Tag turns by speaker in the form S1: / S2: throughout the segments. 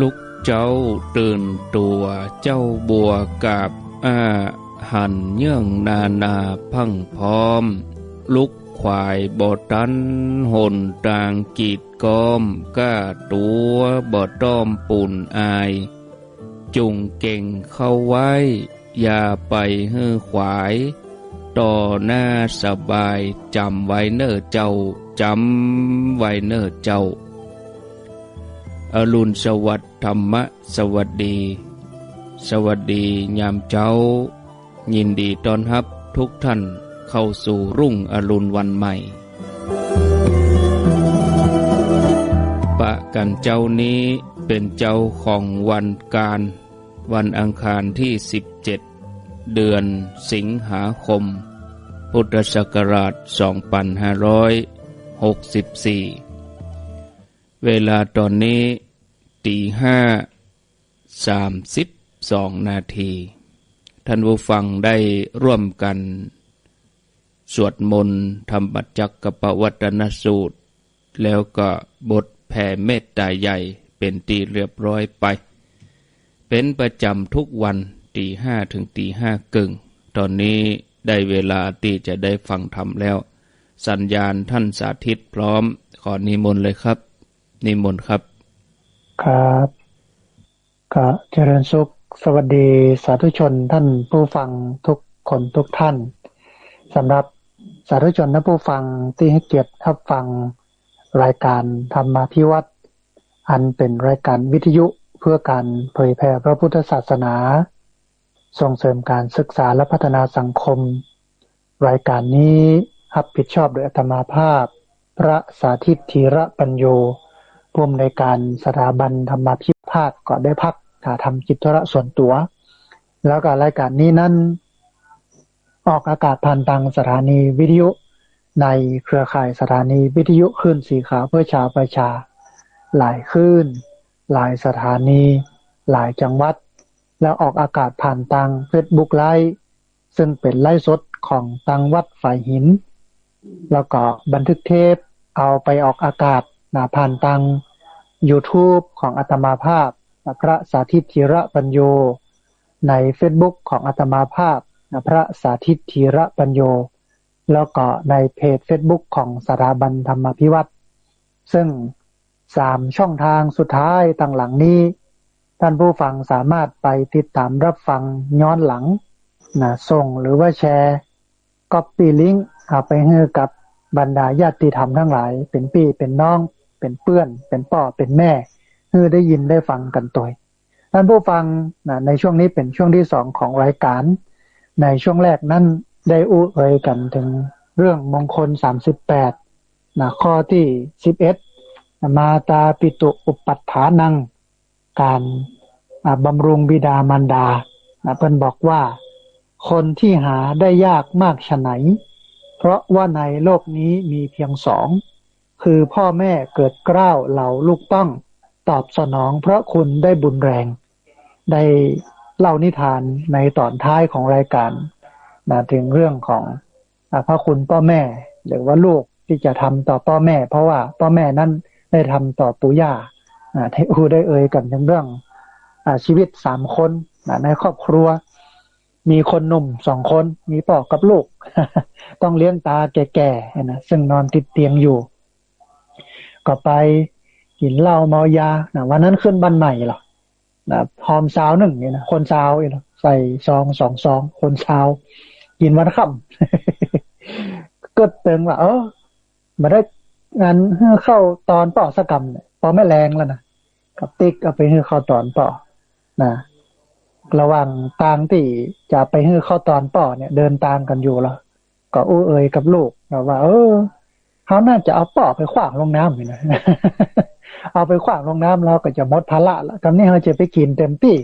S1: ลุกเจ้าตื่นตัวเจ้าบัวกับอาหันเยื่องนานาพังพร้อม ลุกควายบอตันหนตางกีดกอมก้าตัวบอต้อมปุ่นอาย จุงเก่งเข้าไว้ อย่าไปฮื้อขวาย ต่อหน้าสบายจำไว้เนอเจ้าจำไว้เนอเจ้า อรุณสวัสดิ์ธรรมะสวัสดี สวัสดียามเจ้า ยินดีต้อนรับทุกท่านเข้าสู่รุ่งอรุณวันใหม่ ปะกันเจ้านี้เป็นเจ้าของวันการ วันอังคารที่ 17 เดือนสิงหาคม พุทธศักราช 2564 เวลาตอนนี้ ตีห้าสามสิบสองนาที ท่านผู้ฟังได้ร่วมกัน สวดมนต์ทำบัจจักกปวัตนสูตร แล้วก็บทแผ่เมตตาใหญ่เป็นตีเรียบร้อยไป เป็นประจำทุกวันตีห้าถึงตีห้ากึ่ง ตอนนี้ได้เวลาตีจะได้ฟังธรรมแล้ว สัญญาณท่านสาธิตพร้อม ขอนิมนต์เลยครับ นิมนต์ครับ
S2: ครับก็เจริญสุข สวัสดีสาธุชนท่านผู้ฟังทุกคนทุกท่านสำหรับสาธุชนและผู้ฟังที่ให้เกียรติรับฟังรายการธรรมาพิวัตรอันเป็นรายการวิทยุเพื่อการเผยแผ่พระพุทธศาสนา ส่งเสริมการศึกษาและพัฒนาสังคม รายการนี้รับผิดชอบโดยอัตมาภาพ พระสาธิตธีระปัญโย ผู้อำนวยการสถาบันธรรมาภิพาทก็ได้พักถ่าทำกิจธุระส่วนตัว แล้วก็รายการนี้นั้น ออกอากาศผ่านทางสถานีวิทยุ ในเครือข่ายสถานีวิทยุคลื่นสีขาวเพื่อชาวประชา หลายคลื่น หลายสถานี หลายจังหวัด แล้วออกอากาศผ่านทางเฟซบุ๊กไลฟ์ซึ่งเป็นไลฟ์สดของตังวัดฝ่ายหิน แล้วก็บันทึกเทปเอาไปออกอากาศ นะผ่านทาง YouTube ของอาตมาภาพนะพระสาธิตธีระปัญโย ใน Facebook ของอาตมาภาพนะพระสาธิตธีระปัญโย แล้วก็ในเพจ Facebook ของสถาบันธรรมพิวัตรซึ่งสามช่องทางสุดท้ายตั้งหลังนี้ ท่านผู้ฟังสามารถไปติดตามรับฟังย้อนหลังนะส่งหรือว่าแชร์ก๊อปปี้ลิงก์เอาไปให้กับบรรดาญาติธรรมทั้งหลายเป็นพี่เป็นน้อง เป็นเพื่อน เป็นพ่อเป็นแม่เพื่อได้ยินได้ฟังกันตัวท่านผู้ฟังนะในช่วงนี้เป็นช่วงที่สองของรายการ ในช่วงแรกนั้นได้อู้เอ่ยกันถึงเรื่องมงคล38นะข้อที่11มาตาปิตุอุปัฏฐานัง การบำรุงบิดามารดานะเพิ่นบอกว่า คนที่หาได้ยากมากฉะไหน เพราะว่าในโลกนี้มีเพียงสอง คือพ่อแม่เกิดเกล้าวเหล่าลูกต้อง ตอบสนองเพราะคุณได้บุญแรงได้เล่านิทานในตอนท้ายของรายการนะถึงเรื่องของพระคุณพ่อแม่ หรือว่าลูกที่จะทำต่อพ่อแม่ เพราะว่าพ่อแม่นั้นได้ทำต่อปู่ย่าเทอูได้เอ่ยกันถึงเรื่องอชีวิตสามคนนในครอบครัว มีคนหนุ่มสองคน มีพ่อกับลูก ต้องเลี้ยงตาแก่ๆนะซึ่งนอนติดเตียงอยู่ ก็ไปกินเหล้าเมายานะวันนั้นขึ้นบ้านใหม่หรอนะพร้อมสาวหนึ่งเนี่ยนะคนสาวเองใส่ซองสองซอง คนสาว กินวันค่ำก็เติงว่า เออมาได้งานเฮือเข้าตอนป่อสกรรมเนี่ยปอไม่แรงแล้วนะกับติ๊กเอาไปเฮือเข้าตอนป่อนะระหว่างตางที่จะไปเฮือเข้าตอนป่อเนี่ย เดินตางกันอยู่แล้วก็อู้เอ่ยกับลูกว่า เออ เขาน่าจะเอาป่อไปขวางลงน้ำอยู่นะเอาไปขวางลงน้ำเราก็จะหมดภาระละกำนี้เขาจะไปกินเต็มที่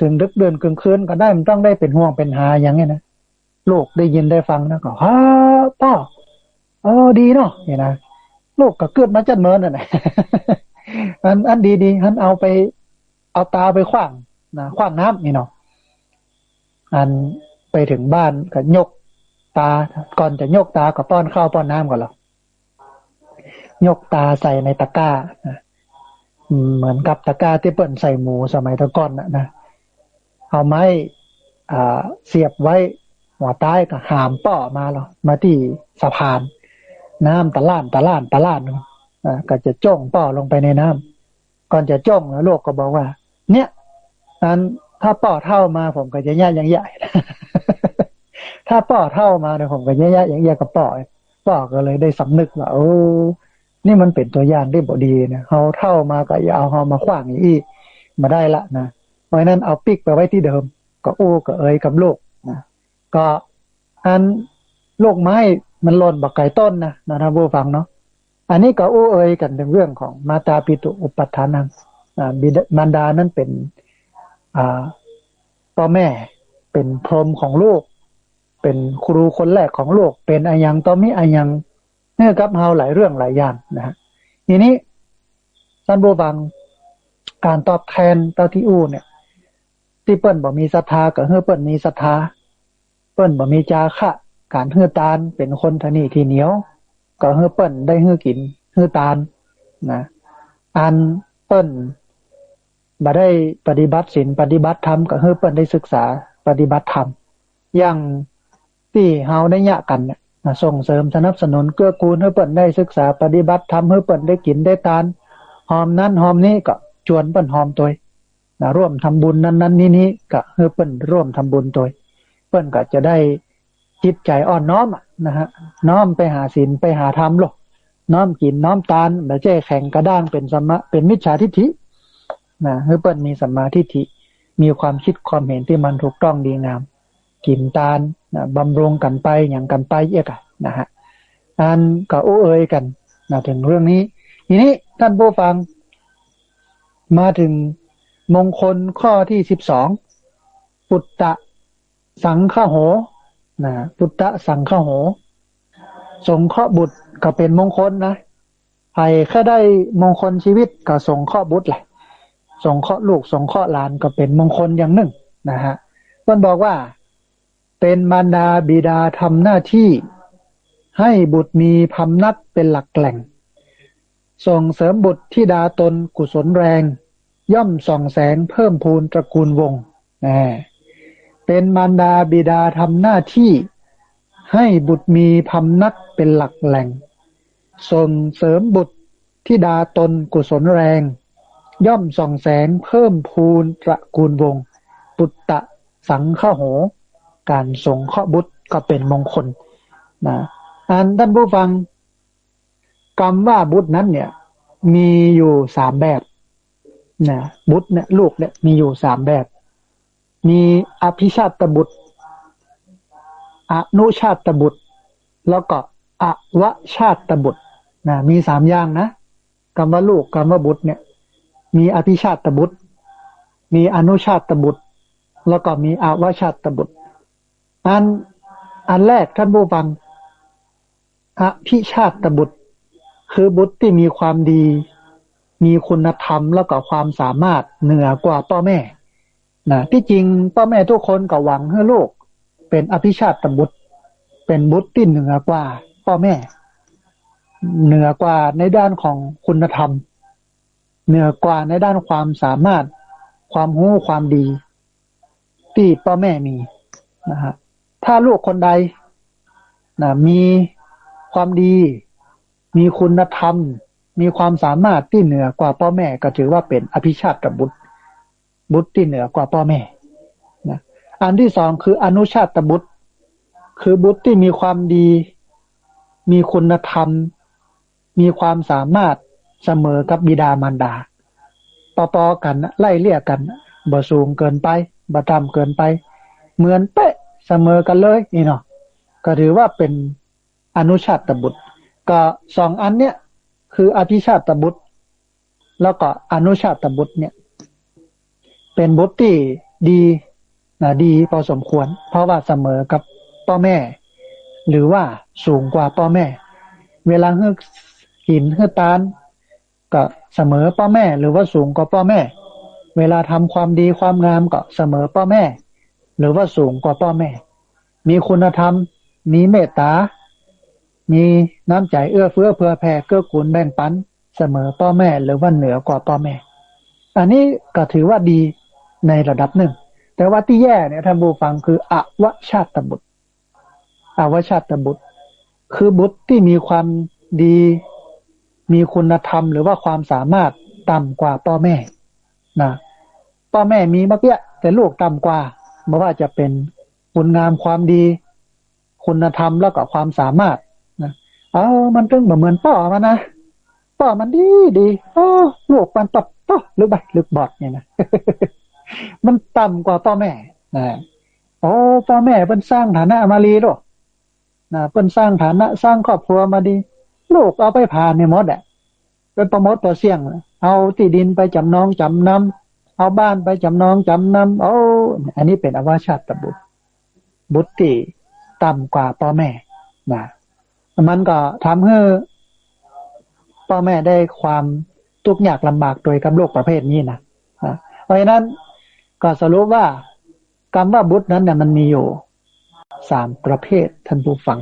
S2: ถึงดึกเดินกลางคืนก็ได้มันต้องได้เป็นห่วงเป็นหาอย่างเงี้ยนะลูกได้ยินได้ฟังนะก็ฮ่าพ่อเออดีเนาะเนี่ยนะลูกก็เกิดมาจัดเมินน่ะนะอันอันดีดีอันเอาไป เอาตาไปขว้างนะขว้างน้ำนี่เนาะอันไปถึงบ้านก็ยกตาก่อนจะยกตาก็ป้อนข้าวป้อนน้ำก่อนหรอ ยกตาใส่ในตะกร้าเหมือนกับตะกาที่เปิ่นใส่หมูสมัยตะก่อนนะนะเอาไม้เสียบไว้หัวใต้ก็หามป่อมาหรอมาที่สะพาน น้ำตะล่านตะล่านตะล่านอ่าก็จะจ้องป่อลงไปในน้ำก่อนจะจ้องแล้วโลกก็บอกว่า เนี่ยนั้นถ้าป่อเท่ามาผมก็จะแย่ยังใหญ่ถ้าป่อเท่ามาเนี่ยผมก็แย่ยังใหญ่กับป่อป่อก็เลยได้สำนึกว่าโอ้ นี่มันเป็นตัวอย่างได้บ่ดีนะเขาเท่ามาก็อย่าเอาเขามาขว้างอีกมาได้ละนะเพราะนั้นเอาปิกไปไว้ที่เดิม ก็โอ้ก็เอ้ยกับโลกนะก็อันโลกไม้มันหล่นบักไก่ต้นนะนะท่านผู้ฟังเนาะอันนี้ก็โอ้เอ้ยกันในเรื่องของมาตาปิตุอุปัฏฐานังอ่าบิดมารดานั้นเป็นอ่าพ่อแม่เป็นพรมของโลกเป็นครูคนแรกของโลกเป็นอายังตอมิอายัง นื่อกับเฮาหลายเรื่องหลายอย่างนะฮะทีนี้ท่านผู้ฟังการตอบแทนเต้าที่อู้เนี่ย ที่เปิ้นบ่มีศรัทธากับเฮือเปิ้นมีศรัทธาเปิ้นบ่มีจาคะการเฮือตาลเป็นคนทนีที่เหนียวก็เฮือเปิ้นได้เฮือกินเฮือตาลนะอันเปิ้นบ่ได้ปฏิบัติศีลปฏิบัติธรรมก็เฮือเปิ้นได้ศึกษาปฏิบัติธรรมอย่างที่เฮาได้ยะกันเนี่ย ส่งเสริมสนับสนุนเกื้อกูลให้เปิ้นได้ศึกษาปฏิบัติทำให้เปิ้นได้กินได้ทาน หอมนั้นหอมนี้ก็ชวนเปิ้นหอมตัวนะร่วมทำบุญนั้นนั้นนี้นี้ก็ให้เปิ้นร่วมทำบุญตัวเปิ้นก็จะได้จิตใจอ่อนน้อมนะฮะน้อมไปหาศีลไปหาธรรมหรอกน้อมกินน้อมตาลแบบเจ้แข็งกระด้างเป็นสมะเป็นมิจฉาทิฏฐินะให้เปิ้นมีสัมมาทิฏฐิมีความคิดความเห็นที่มันถูกต้องดีงาม กินตาลนบำรุงกันไปอย่างกันไปเอกนะฮะอันก็โอ้เอ่ยกันนะถึงเรื่องนี้ ทีนี้ท่านผู้ฟัง มาถึงมงคลข้อที่สิบสองปุตตะสังฆโหนะปุตตะสังฆโห สงเคราะห์บุตรก็เป็นมงคลนะใครแค่ได้มงคลชีวิตก็สงเคราะห์บุตรแหละสงเคราะห์ลูกสงเคราะห์หลานก็เป็นมงคลอย่างหนึ่งนะฮะเพื่อนบอกว่า เป็นมารดาบิดาทำหน้าที่ ให้บุตรมีพำนักเป็นหลักแหล่ง ส่งเสริมบุตรที่ดาตนกุศลแรง ย่อมส่องแสงเพิ่มพูนตระกูลวงเป็นมารดาบิดาทำหน้าที่ ให้บุตรมีพำนักเป็นหลักแหล่ง ส่งเสริมบุตรที่ดาตนกุศลแรง ย่อมส่องแสงเพิ่มพูนตระกูลวงปุตตะสังฆโห การสงเคราะห์บุตรก็เป็นมงคลนะอันท่านผู้ฟังคำว่าบุตรนั้นเนี่ย มีอยู่สามแบบนะบุตรเนี่ยลูกเนี่ยมีอยู่สามแบบ มีอภิชาตบุตรอนุชาตบุตร แล้วก็อวชาตบุตรนะมีสามอย่างนะคำว่าลูกคำว่าบุตรเนี่ย มีอภิชาตบุตร มีอนุชาตบุตร แล้วก็มีอวชาตบุตร อันอันแรกท่านผู้ฟังอภิชาติบุตร คือบุตรที่มีความดี มีคุณธรรมแล้วก็ความสามารถเหนือกว่าพ่อแม่นะที่จริงพ่อแม่ทุกคนก็หวังให้ลูกเป็นอภิชาติบุตร เป็นบุตรที่เหนือกว่าพ่อแม่ เหนือกว่าในด้านของคุณธรรม เหนือกว่าในด้านความสามารถ ความรู้ความดี ที่พ่อแม่มีนะฮะ ถ้าลูกคนใดนะมีความดี มีคุณธรรม มีความสามารถที่เหนือกว่าพ่อแม่ ก็ถือว่าเป็นอภิชาติบุตร บุตรที่เหนือกว่าพ่อแม่นะอันที่สองคืออนุชาติบุตร คือบุตรที่มีความดี มีคุณธรรม มีความสามารถเสมอกับบิดามารดาปอๆกันไล่เลี่ยกันบ่สูงเกินไปบ่ต่ำเกินไป เหมือนเป๊ะ เสมอกันเลยนี่เนาะก็ถือว่าเป็นอนุชาตบุตร ก็สองอันเนี้ยคืออภิชาตบุตร แล้วก็อนุชาตบุตรเนี่ย เป็นบุตรที่ดีนะดีพอสมควร เพราะว่าเสมอกับพ่อแม่ หรือว่าสูงกว่าพ่อแม่ เวลาเฮือกหินเฮือตานก็เสมอพ่อแม่ หรือว่าสูงกว่าพ่อแม่ เวลาทำความดีความงามก็เสมอพ่อแม่ หรือว่าสูงกว่าพ่อแม่ มีคุณธรรม มีเมตตา มีน้ำใจเอื้อเฟื้อเผื่อแผ่เกื้อกูลแบ่งปันเสมอพ่อแม่หรือว่าเหนือกว่าพ่อแม่ อันนี้ก็ถือว่าดีในระดับหนึ่ง แต่ว่าที่แย่เนี่ยท่านผู้ฟังคืออวชาตบุตร อวชาตบุตร คือบุตรที่มีความดี มีคุณธรรม หรือว่าความสามารถต่ำกว่าพ่อแม่นะพ่อแม่มีมากเปี้ยแต่ลูกต่ำกว่า ไม่ว่าจะเป็นคุณงามความดี คุณธรรมแล้วก็ความสามารถนะเอามันตึงเหมือนพ่อมันนะพ่อมันดีดีโอ้ลูกมันตับต่อหรือบัดหรือบอดเนี่ยนะมันต่ำกว่าพ่อแม่นะโอ้พ่อแม่เป็นสร้างฐานะมาลีหรอนะเป็นสร้างฐานะสร้างครอบครัวมาดี ลูกเอาไปผ่านในมดอะเป็นประมดตัวเสี่ยง เอาที่ดินไปจำนองจำนำ เอาบ้านไปจำนองจำนำโอ้อันนี้เป็นอวชาตบุตร บุตรที่ต่ำกว่าพ่อแม่นะมันก็ทำให้พ่อแม่ได้ความทุกข์ยากลำบากโดยกับโลกประเภทนี้นะเพราะฉะนั้นก็สรุปว่าคำว่าบุตรนั้นเนี่ยมันมีอยู่สามประเภทท่านผู้ฟัง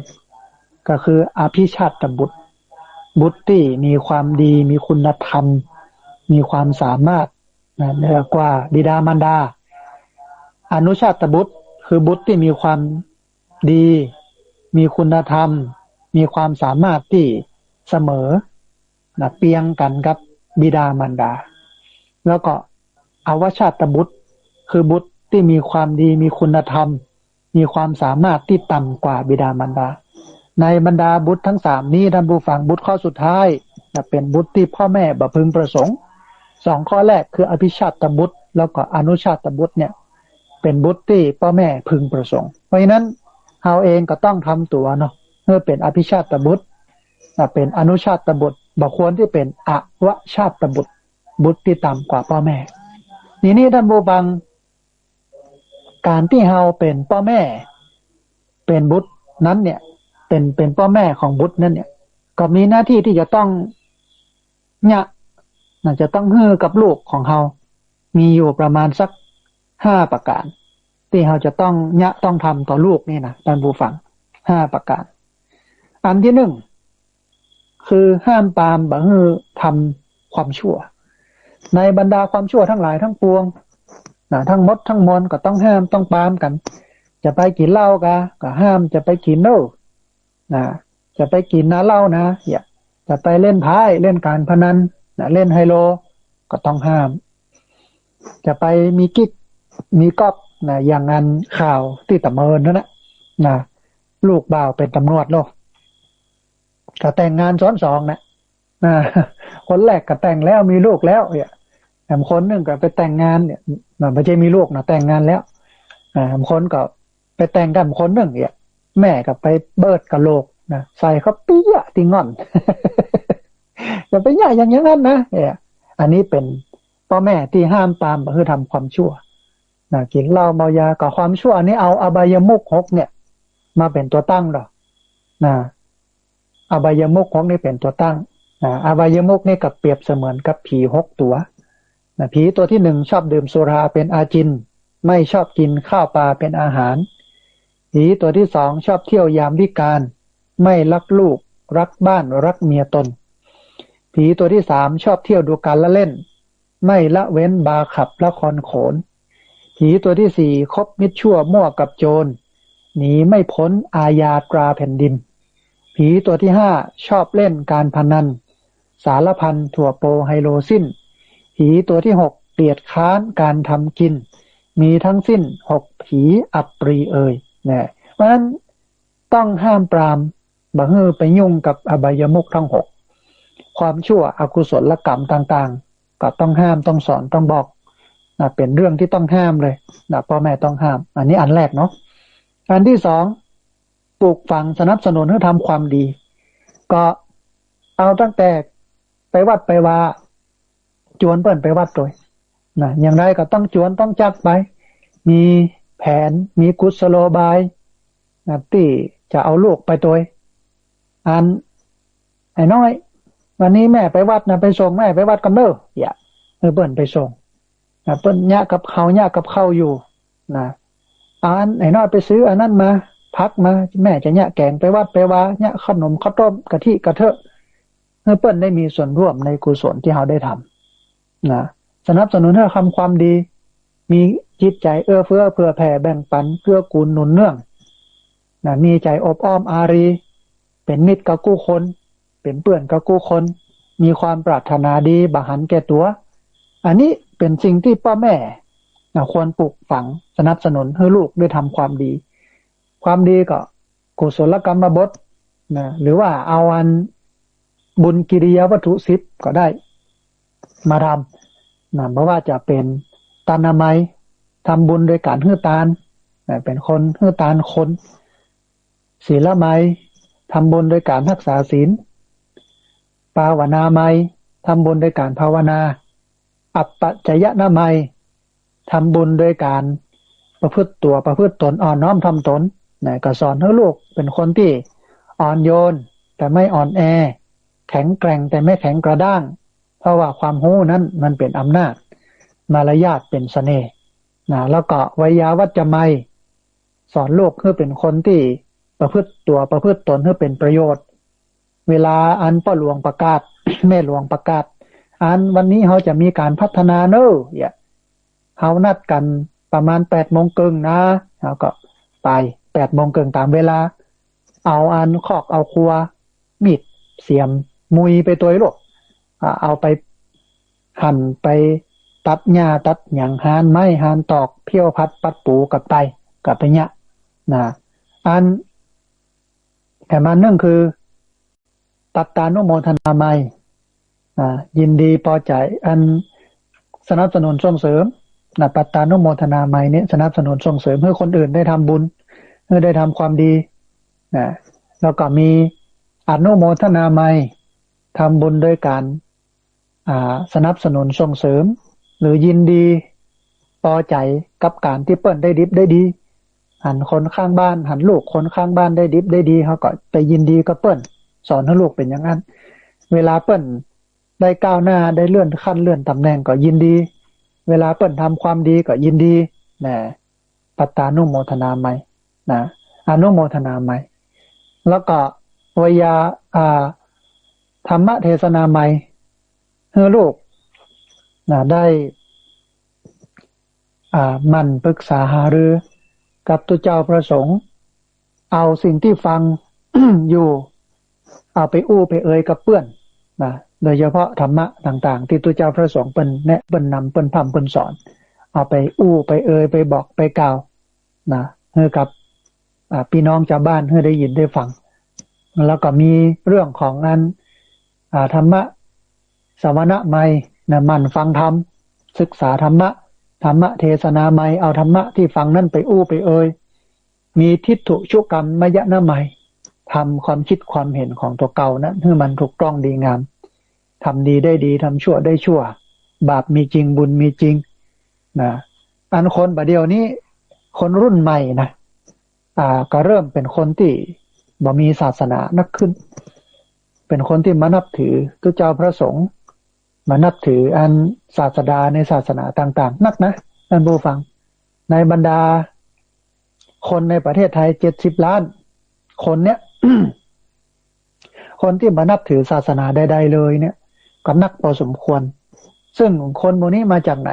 S2: ก็คืออภิชาติบุตร บุตรที่มีความดีมีคุณธรรม มีความสามารถ เหนือกว่าบิดามารดา อนุชาตบุตร คือบุตรที่มีความดี มีคุณธรรม มีความสามารถที่เสมอนะเปียงกันกับบิดามารดา แล้วก็อวชาตบุตร คือบุตรที่มีความดี มีคุณธรรม มีความสามารถที่ต่ำกว่าบิดามารดา ในบรรดาบุตรทั้งสามนี้ท่านผู้ฟังบุตรข้อสุดท้ายจะเป็นบุตรที่พ่อแม่บ่พึงประสงค์ สองข้อแรกคืออภิชาตบุตร แล้วก็อนุชาตบุตรเนี่ย เป็นบุตรที่พ่อแม่พึงประสงค์ เพราะฉะนั้นเราเองก็ต้องทำตัวเนาะเมื่อเป็นอภิชาตบุตรเป็นอนุชาตบุตรบอกควรที่เป็นอวชาตบุตร บุตรที่ต่ำกว่าพ่อแม่นี่นี่ท่านบูบัง การที่เฮาเป็นพ่อแม่ เป็นบุตรนั้นเนี่ย เป็นเป็นพ่อแม่ของบุตรนั้นเนี่ย ก็มีหน้าที่ที่จะต้องเนี่ย น่าจะต้องเฮือกับลูกของเฮามีอยู่ประมาณสักห้าประการ ที่เฮาจะต้องเนี่ยต้องทำต่อลูกนี่นะท่านผู้ฟังห้าประการ อันที่หนึ่งคือห้ามปามบังือทำความชั่ว ในบรรดาความชั่วทั้งหลายทั้งปวงนะทั้งมดทั้งมนก็ต้องห้ามต้องปามกัน จะไปกินเหล้ากะก็ห้ามจะไปกินเน่นะจะไปกินน้าเหล้านะอย่าจะไปเล่นพายเล่นการพนัน นะเล่นไฮโลก็ต้องห้าม จะไปมีกิ๊กมีก๊อกนะอย่างงานข่าวที่ตะเมินนั่นนะนะลูกบ่าวเป็นตำรวจโลกก็แต่งงานซ้อนสองนะนะคนแรกก็แต่งแล้วมีลูกแล้วเนี่ยแถมคนหนึ่งก็ไปแต่งงานเนี่ยไม่ใช่มีลูกนะแต่งงานแล้วอ่าคนก็ไปแต่งกันคนหนึ่งเนี่ยแม่ก็ไปเบิดกับโลกนะใส่เขาปี้ยติงอน จะไปใหญ่อย่างนั้นนะเนี่ยอันนี้เป็นพ่อแม่ที่ห้ามปามคือทำความชั่วนะกินเหล้าเมายากับความชั่วนนี้เอาอบายมุกหกเนี่ย มาเป็นตัวตั้งหรอนะอบายมุกของนี่เป็นตัวตั้งนะอบายมุกนี่กับเปรียบเสมือนกับผีหกตัวนะผีตัวที่หนึ่งชอบดื่มสุราเป็นอาจิน ไม่ชอบกินข้าวปลาเป็นอาหาร ผีตัวที่สองชอบเที่ยวยามวิการ ไม่รักลูก รักบ้านรักเมียตน ผีตัวที่สามชอบเที่ยวดูการละเล่น ไม่ละเว้นบาขับละครโขน ผีตัวที่สี่คบมิตรชั่วมั่วกับโจรหนีไม่พ้นอาญาตราแผ่นดิน ผีตัวที่ห้าชอบเล่นการพนัน สารพันถั่วโปไฮโลสิ้นผีตัวที่หกเกลียดค้านการทำกิน มีทั้งสิ้นหกผีอัปรีเอ่ยนะเพราะฉะนั้นต้องห้ามปรามบังเฮอไปยุ่งกับอบายมุกทั้งหก ความชั่วอกุศลกรรมต่างๆ ก็ต้องห้ามต้องสอนต้องบอกนะเป็นเรื่องที่ต้องห้ามเลยนะพ่อแม่ต้องห้าม อันนี้อันแรกเนาะอันที่สองปลูกฝังสนับสนุนให้ทำความดี ก็เอาตั้งแต่ไปวัดไปว่าจวนเปิ่นไปวัดตัวนะอย่างไรก็ต้องจวนต้องจักไป มีแผนมีกุศโลบายนะที่จะเอาลูกไปตัวอันไอ้น้อย วันนี้แม่ไปวัดนะไปส่งแม่ไปวัดกันเด้ออย่าเออเปิ่นไปส่งนะเปิ้นยะกับเขายะกับเขาอยู่นะอันไอ้น้อยไปซื้ออันนั้นมา พักมาแม่จะเนี่ยแกงไปวัดไปว่าเนี่ยขนมข้าวต้มกะทิกระเทอะเพื่อเปิ้นได้มีส่วนร่วมในกุศลที่เราได้ทำนะสนับสนุนให้ทำความดี มีจิตใจเอื้อเฟื้อเผื่อแผ่แบ่งปันเพื่อกูลหนุนเนื่องนะมีใจอบอ้อมอารี เป็นมิตรกับกู้คน เป็นเปื่อนกับกู้คน มีความปรารถนาดีบาหันแก่ตัว อันนี้เป็นสิ่งที่พ่อแม่ควรปลูกฝังสนับสนุนให้ลูกได้ทำความดี ความดีก็กุศลกรรมบทนะหรือว่าเอาอันบุญกิริยาวัตถุสิบก็ได้ มาทำนะเพราะว่าจะเป็นตานามัยทำบุญโดยการเฮือตานนะเป็นคนเฮือตานคน ศีลไมทำบุญโดยการรักษาศีล ปาวนาไมทำบุญโดยการภาวนา อัปปจยนาไมทำบุญโดยการประพฤติตัวประพฤติตนอ่อนน้อมทำตนนะก็สอนให้ลูกเป็นคนที่อ่อนโยน แต่ไม่อ่อนแอ แข็งแกร่งแต่ไม่แข็งกระด้าง เพราะว่าความหู้นั้นมันเป็นอำนาจ มารยาทเป็นสเสน่ห์นะแล้วก็วิยาวัจจะไม่สอนลูกให้เป็นคนที่ประพฤติตัวประพฤติตนให้เป็นประโยชน์ เวลาอันพ่อหลวงประกาศ แม่หลวงประกาศ อันวันนี้เขาจะมีการพัฒนาเนอะอย่าเขานัดกันประมาณแปดโมงเกึงนะเขาก็ไปแปดโมงเกึงตามเวลา เอาอันคอกเอาครัว มีดเสียมมุยไปตัวลูกเอาไปหั่นไปตัดหญ้าตัดหยังหานไม้หานตอกเพี้ยวพัดปัดปูกับไปกับไปเนี่ยนะอันแต่มันนึ่งคือ ตัดตานุโมทนาไม่ยินดีพอใจอันสนับสนุนส่งเสริมนะปัตตานุโมทนาไม่เนี่ยสนับสนุนส่งเสริมให้คนอื่นได้ทำบุญให้ได้ทำความดีนะแล้วก็มีอนุโมทนาไม่ทำบุญด้วยการสนับสนุนส่งเสริม หรือยินดีพอใจกับการที่เปิ้นได้ดิบได้ดี หันคนข้างบ้าน หันลูกคนข้างบ้านได้ดิบได้ดีเขาก็ไปยินดีกับเปิ้น สอนให้ลูกเป็นอย่างนั้น เวลาเปิ้นได้ก้าวหน้าได้เลื่อนขั้นเลื่อนตำแหน่งก็ยินดี เวลาเปิ้นทำความดีก็ยินดีนะปัตตานุโมทนาไหมนะอนุโมทนาไหมแล้วก็วยาอ่าธรรมเทศนาไหมเฮ้ลูกนะได้อ่ามันปรึกษาหารือ กับตัวเจ้าประสงค์ เอาสิ่งที่ฟังอยู่ เอาไปอู้ไปเอ่ยกับเพื่อนนะโดยเฉพาะธรรมะต่าง ๆ ที่ตัวเจ้าพระสงฆ์เป็นแนะเป็นนำเป็นพำเป็นสอน เอาไปอู้ไปเอ่ยไปบอกไปกล่าวนะเพื่อกับพี่น้องชาวบ้านเพื่อได้ยินได้ฟัง แล้วก็มีเรื่องของนั้นธรรมะสวนะไม่นะมันฟังธรรมศึกษาธรรมะธรรมะเทศนาไม่เอาธรรมะที่ฟังนั่นไปอู้ไปเอ่ยมีทิฏฐุชุกรรมมยะนะไม่ ทำความคิดความเห็นของตัวเก่านั้นให้มันถูกต้องดีงามทำดีได้ดีทำชั่วได้ชั่ว บาปมีจริงบุญมีจริงนะอันคนประเดี๋ยวนี้ คนรุ่นใหม่นะอ่าก็เริ่มเป็นคนที่บ่มีศาสนานักขึ้น เป็นคนที่มานับถือตัวเจ้าพระสงฆ์มานับถืออันศาสดาในศาสนาต่าง ๆ นักนะท่านผู้ฟัง ในบรรดา คนในประเทศไทยเจ็ดสิบล้าน คนเนี้ย คนที่มานับถือศาสนาใด ๆ เลย เนี่ยก็นักพอสมควร ซึ่งคนพวกนี้มาจากไหน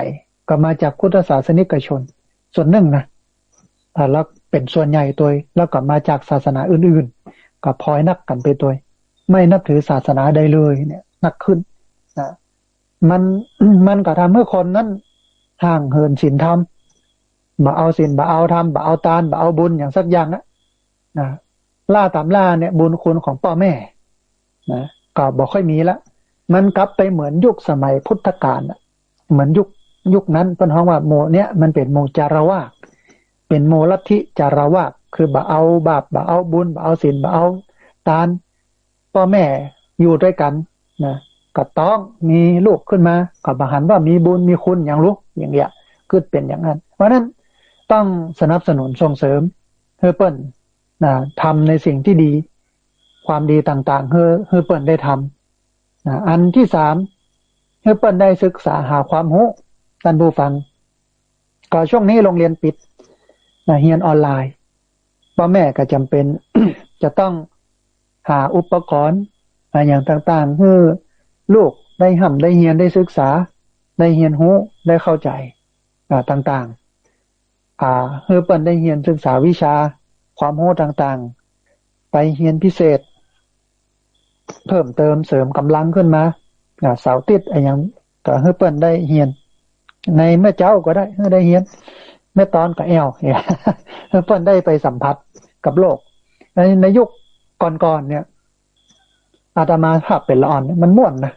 S2: ก็มาจากพุทธศาสนิกชน ส่วนหนึ่งนะแล้วเป็นส่วนใหญ่ตัวแล้วก็มาจากศาสนาอื่น ๆ ก็พลอยนักกันไปตัวไม่นับถือศาสนาใดเลย เนี่ย นักขึ้นนะมันมันก็ทำให้คนนั้นห่างเหินศีลธรรมบ่เอาศีลบ่เอาธรรมบ่เอาตานบ่เอาบุญอย่างสักอย่างนะนะ ล่าตามล่าเนี่ยบุญคุณของพ่อแม่นะก็บอกค่อยมีละ มันกลับไปเหมือนยุคสมัยพุทธกาลเหมือนยุคยุคนั้นเป็นห้องว่าโมเนี้ยมันเป็นโมจารวาเป็นโมลัทธิจารวาคือบ่เอาบาปบ่เอาบุญบ่เอาศีลบ่เอาตานพ่อแม่อยู่ด้วยกันนะก็ต้องมีลูกขึ้นมาก็บหันว่ามีบุญมีคุณอย่างรู้อย่างเงี้ยคือเป็นอย่างนั้น เพราะนั้นต้องสนับสนุนส่งเสริมเฮอเปิล นะทำในสิ่งที่ดี ความดีต่างๆเฮอเฮอเปิลได้ทำนะอันที่สามเฮอเปิลได้ศึกษาหาความรู้ท่านผู้ฟัง ก็ช่วงนี้โรงเรียนปิดนะเรียนออนไลน์พ่อแม่ก็จำเป็น จะต้องหาอุปกรณ์อย่างต่างๆคือลูกได้ห่ำได้เฮียนได้ศึกษา ได้เฮียนหูได้เข้าใจต่างๆ อ่าเฮือเปิ้นได้เฮียนศึกษาวิชา ความรู้ต่างๆ ไปเฮียนพิเศษ เพิ่มเติมเสริมกำลังขึ้นมาอ่าเสาติดอะไรอย่างก็เฮือเปิ้นได้เฮียน ในแม่เจ้าก็ได้เฮือได้เฮียนแม่ตอนกับแอลเฮือเปิ้นได้ไปสัมผัสกับโลก ในในยุคก่อนๆเนี่ยอาตมาภาพเป็นละอ่อน มันม่วนนะ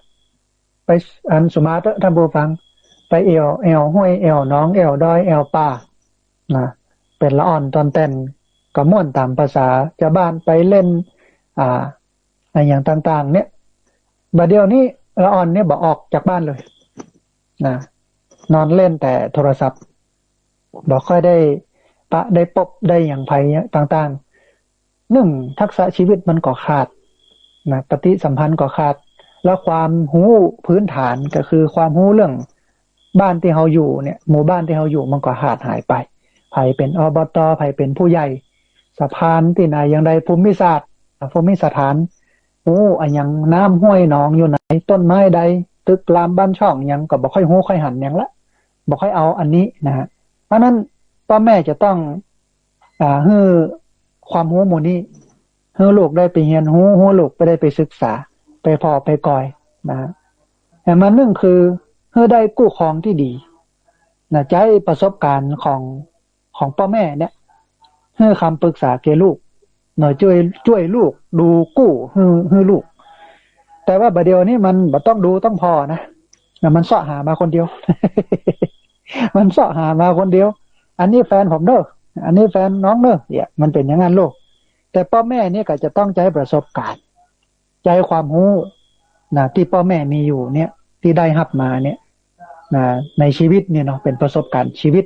S2: ไปอันสุมาตท่านผู้ฟัง ไปเอวเอวห้วยเอวน้องเอวดอยเอวป่านะเป็นละอ่อนตอนเต้น ก็ม่วนตามภาษาจะบ้านไปเล่น อ่าอะไรอย่างต่าง ๆ เนี่ยบัดเดียวนี้ละอ่อนเนี่ยบอกออกจากบ้านเลยนะนอนเล่นแต่โทรศัพท์บอกค่อยได้ปะได้ปบได้อย่างไผต่างๆหนึ่งทักษะชีวิตมันก็ขาดนะปฏิสัมพันธ์ก็ขาด แล้วความหูพื้นฐานก็คือความหูเรื่องบ้านที่เราอยู่เนี่ย หมู่บ้านที่เราอยู่มันก็ขาดหายไปไผเป็นอบตไผเป็นผู้ใหญ่ สะพานที่ไหนอย่างใดภูมิศาสตร์ภูมิสถานโอ้อันยังน้ำห้วยหนองอยู่ไหน ต้นไม้ใด ตึกรามบ้านช่องยังก็บ่ค่อยหูค่อยหันยังละบ่ค่อยเอาอันนี้นะฮะเพราะนั้นพ่อแม่จะต้อง อ่าให้ความรู้หมู่นี้ให้ลูกได้ไปเรียนรู้ให้ลูกไปได้ไปศึกษา ไปพอไปก่อยนะแต่มันหนึ่งคือให้ได้กู้ครองที่ดีนะใจประสบการณ์ของของพ่อแม่เนี่ย ให้คำปรึกษาแก่ลูก หน่อยช่วยช่วยลูก ดูกู้ให้ให้ลูก แต่ว่าประเดี๋ยวนี้มันบต้องดูต้องพอนะมันเสาะหามาคนเดียว มันเสาะหามาคนเดียว อันนี้แฟนผมเด้ออันนี้แฟนน้องเด้อเนี่ยมันเป็นอย่างนั้นโลกแต่พ่อแม่เนี่ยก็จะต้องใจประสบการณ์ ใจความรู้นะที่พ่อแม่มีอยู่เนี่ย ที่ได้รับมาเนี่ยนะในชีวิตเนี่ยเนาะเป็นประสบการณ์ชีวิต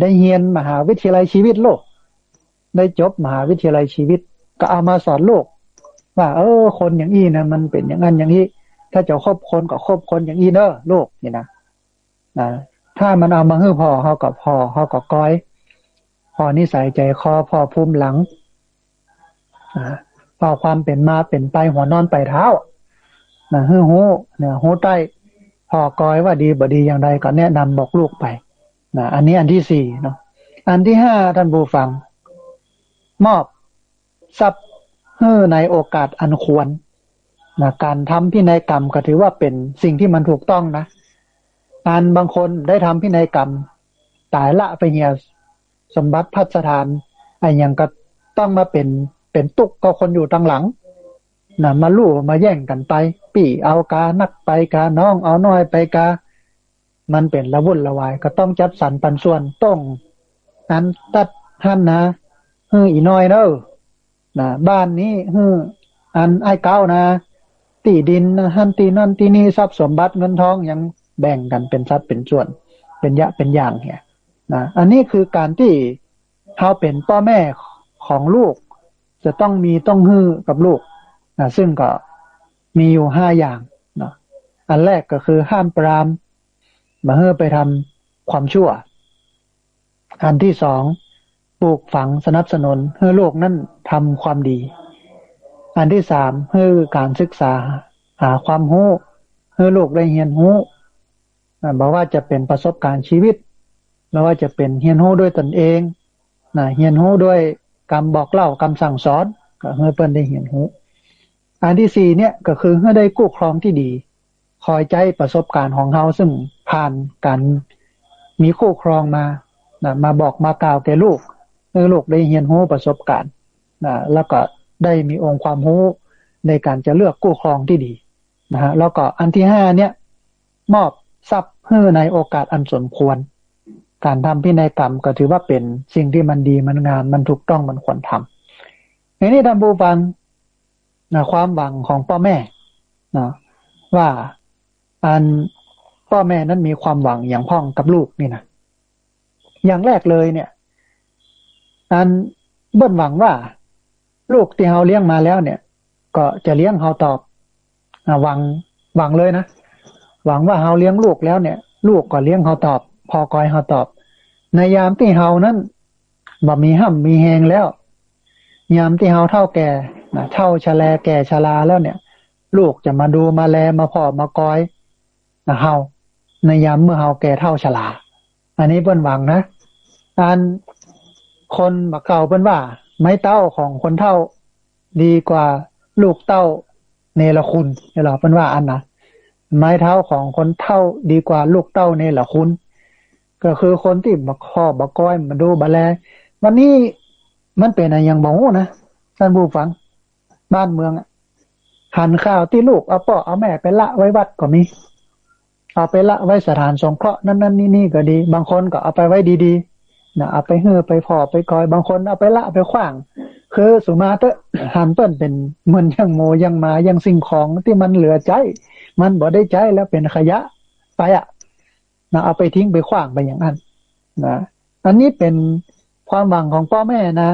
S2: ได้เรียนมหาวิทยาลัยชีวิตโลก ได้จบมหาวิทยาลัยชีวิต ก็เอามาสอนโลก ว่า เออ คนอย่างนี้นะมันเป็นอย่างนั้นอย่างนี้ ถ้าจะคบคนก็คบคนอย่างนี้เนอะโลกนี่นะนะถ้ามันเอามาให้พอเขากับพอเขากับก้อย พอนิสัยใจคอพอภูมิหลังอพอความเป็นมาเป็นไปหัวนอนไปเท้านะฮือหูเนี่ยหูใต้พอก้อยว่าดีบ่ดีอย่างไรก็แนะนำบอกลูกไปนะอันนี้อันที่สี่เนาะอันที่ห้าท่านบูฟัง มอบ ทรัพย์ในโอกาสอันควรนะการทำพินัยกรรมก็ถือว่าเป็นสิ่งที่มันถูกต้องนะการบางคนได้ทำพินัยกรรม ตายละไปเหียสมบัติพัสถานไอ้ยังก็ต้องมาเป็นเป็นตุกก็คนอยู่ตั้งหลังนะมาลู่มาแย่งกันไป ปี่เอากานักไปกาน้องเอาน้อยไปกา มันเป็นละวุ่นละวาย ก็ต้องจัดสรรปันส่วนต้องนั้นตัดหันนะ เฮืออีน้อยเนอะนะบ้านนี้ฮืออันไอ้เก้านะตีดินหันตีนั่นตีนี่ทรัพย์สมบัติเงินทองยังแบ่งกันเป็นทรัพย์เป็นส่วน เป็นยะเป็นอย่างเนี่ยนะอันนี้คือการที่เขาเป็นพ่อแม่ของลูก จะต้องมีต้องฮื้อกับลูกนะซึ่งก็มีอยู่ห้าอย่างนะอันแรกก็คือห้ามปรามมาเฮือไปทำความชั่ว อันที่สอง ปลูกฝังสนับสนุนให้ลูกนั่นทำความดี อันที่สามให้การศึกษาหาความรู้ให้ลูกได้เรียนรู้บอกว่าจะเป็นประสบการณ์ชีวิตไม่ว่าจะเป็นเฮียนหู้ด้วยตนเองนะเฮียนหู้ด้วยกรรมบอกเล่ากรรมสั่งสอนก็เฮือเปิ้นได้เฮียนหู้อันที่สี่เนี่ยก็คือเฮือได้กู้ครองที่ดี คอยใจประสบการณ์ของเฮาซึ่งผ่านการมีคู่ครองมานะมาบอกมากล่าวแก่ลูก เออลูกได้เฮียนหู้ประสบการณ์นะแล้วก็ได้มีองค์ความรู้ในการจะเลือกกู้ครองที่ดีนะฮะแล้วก็อันที่ห้าเนี่ยมอบทรัพย์เพื่อในโอกาสอันสมควร การทำพินัยกรรมก็ถือว่าเป็นสิ่งที่มันดีมันงามมันถูกต้องมันควรทำในนี้ท่านบูฟังนะความหวังของพ่อแม่นะว่าอันพ่อแม่นั้นมีความหวังอย่างพ่องกับลูกนี่นะอย่างแรกเลยเนี่ย อันเบิ้ลหวังว่า ลูกที่เฮาเลี้ยงมาแล้วเนี่ย ก็จะเลี้ยงเฮาตอบหวังหวังเลยนะหวังว่าเฮาเลี้ยงลูกแล้วเนี่ย ลูกก็เลี้ยงเฮาตอบ พอกอยเฮาตอบ ในยามที่เฮานั้นบ่มีห้ำมีแหงแล้ว ยามที่เฮาเท่าแก่นะเท่าชะแลแก่ชราแล้วเนี่ย ลูกจะมาดูมาแลมาพอมากอยนะเฮาในยามเมื่อเฮาแก่เท่าชราอันนี้เปิ้นหวังนะอัน คนมาเก่าเปิ้นว่า ไม้เต้าของคนเท่า ดีกว่าลูกเต้าเนรคุณเดี๋ยวเราเปิ้นว่าอันนะไม้เท้าของคนเท่าดีกว่าลูกเต้าเนรคุณ ก็คือคนที่มาคอบมาก้อยมาดูบาแลวันนี้มันเป็นอะไรยังบอกนะท่านผู้ฟัง บ้านเมืองหันข้าวที่ลูกเอาป่อเอาแม่ไปละไว้วัดก็มีเอาไปละไว้สถานสงเคราะห์นั่นนั่นนี่นี่ก็ดี บางคนก็เอาไปไว้ดีๆ นะเอาไปเฮือไปพอไปกอย บางคนเอาไปละไปขว้าง คือสุมาเตหันเปิ้นเป็นเหมือนยังโมยังมายังสิ่งของที่มันเหลือใจ มันบ่ได้ใจแล้วเป็นขยะไปอะนะเอาไปทิ้งไปขว้างไปอย่างนั้นนะอันนี้เป็นความหวังของพ่อแม่นะ